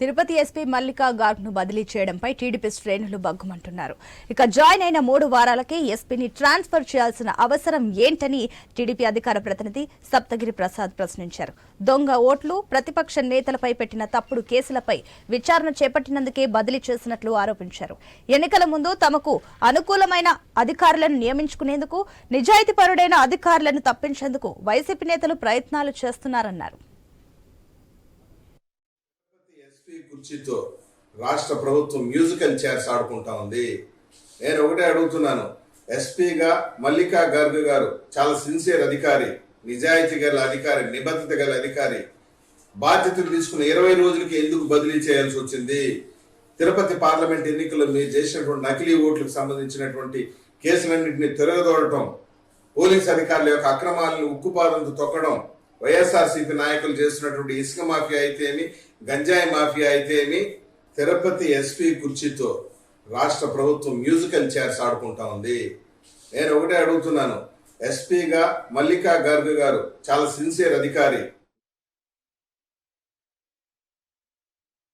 Tirupati SP Mallika గార్గ్ను బదిలీ చేయడంపై TDP శ్రేణులు బగ్గుమంటున్నారు ఇక జాయిన్ అయిన మూడు వారాలకే ఎస్పీని ట్రాన్స్ఫర్ చేయాల్సిన అవసరం ఏంటని టీడీపీ అధికార ప్రతినిధి సప్తగిరి ప్రసాద్ ప్రశ్నించారు. దొంగ ఓట్లు ప్రతిపక్ష నేతలపై పెట్టిన తప్పుడు కేసులపై విచారణ చేపట్టినందుకే బదిలీ చేసినట్లు ఆరోపించారు. ఎన్నికల ముందు తమకు అనుకూలమైన అధికారులను నియమించుకునేందుకు నిజాయితీపరుడైన అధికారులను తప్పించేందుకు వైసీపీ నేతలు ప్రయత్నాలు చేస్తున్నారన్నారు. ఎస్పీ కుర్చీతో రాష్ట్ర ప్రభుత్వం మ్యూజికల్ చైర్స్ ఆడుకుంటా ఉంది. నేను ఒకటే అడుగుతున్నాను. ఎస్పీగా మల్లికా గర్గ్ గారు చాలా సిన్సియర్ అధికారి నిజాయితీ గల అధికారి నిబద్ధత గల అధికారి. బాధ్యతలు తీసుకున్న ఇరవై రోజులకి ఎందుకు బదిలీ చేయాల్సి వచ్చింది? తిరుపతి పార్లమెంట్ ఎన్నికల్లో మీరు చేసినటువంటి నకిలీ ఓట్లకు సంబంధించినటువంటి కేసులన్నింటినీ తిరగదోడటం పోలీస్ అధికారుల యొక్క అక్రమాలను ఉక్కుపాదంతో తొక్కడం వైఎస్ఆర్సీపీ నాయకులు చేస్తున్నటువంటి ఇసుక మాఫియా అయితేమి గంజాయి మాఫియా అయితేమి తిరుపతి ఎస్పీ కుర్చీతో రాష్ట్ర ప్రభుత్వం మ్యూజికల్ చైర్స్ ఆడుకుంటా ఉంది. నేను ఒకటే అడుగుతున్నాను. ఎస్పీగా మల్లికా గార్గ్ గారు చాలా సిన్సియర్ అధికారి.